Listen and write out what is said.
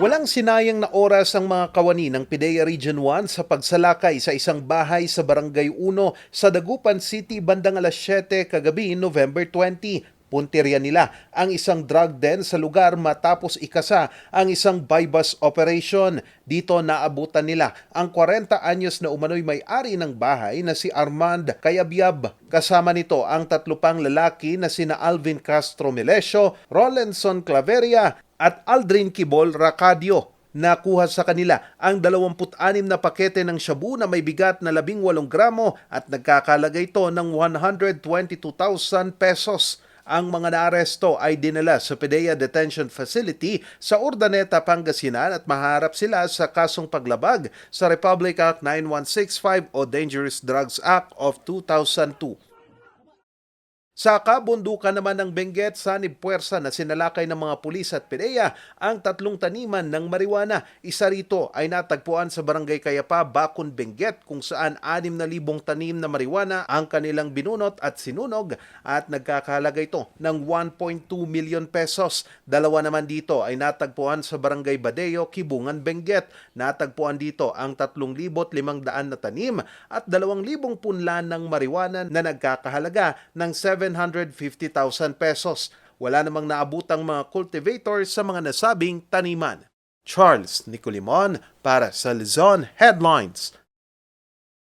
Walang sinayang na oras ang mga kawani ng PIDEA Region 1 sa pagsalakay sa isang bahay sa Barangay 1 sa Dagupan City bandang alas 7 kagabi November 20 Puntirya nila ang isang drug den sa lugar matapos ikasa ang isang buy-bus operation. Dito naabutan nila ang 40 anyos na umano'y may-ari ng bahay na si Armand Kayabyab. Kasama nito ang tatlo pang lalaki na sina Alvin Castro Melesio, Rolenson Claveria at Aldrin Kibol Racadio. Nakuha sa kanila ang 26 na pakete ng shabu na may bigat na 18 gramo at nagkakalaga ito ng 122,000 pesos. Ang mga naaresto ay dinala sa PDEA Detention Facility sa Urdaneta, Pangasinan at maharap sila sa kasong paglabag sa Republic Act 9165 o Dangerous Drugs Act of 2002. Sa kabundukan naman ng Benguet, sanib puwersa na sinalakay ng mga pulis at PDEA ang tatlong taniman ng marijuana. Isa rito ay natagpuan sa Barangay Kayapa, Bakun, Benguet kung saan 6,000 tanim na marijuana ang kanilang binunot at sinunog at nagkakahalaga ito ng 1.2 million pesos. Dalawa naman dito ay natagpuan sa Barangay Badeo, Kibungan, Benguet. Natagpuan dito ang 3,500 na tanim at 2,000 punlan ng marijuana na nagkakahalaga ng 750,000 pesos. Wala namang naabutang mga cultivators sa mga nasabing taniman. Charles Nicolimon para sa Luzon Headlines.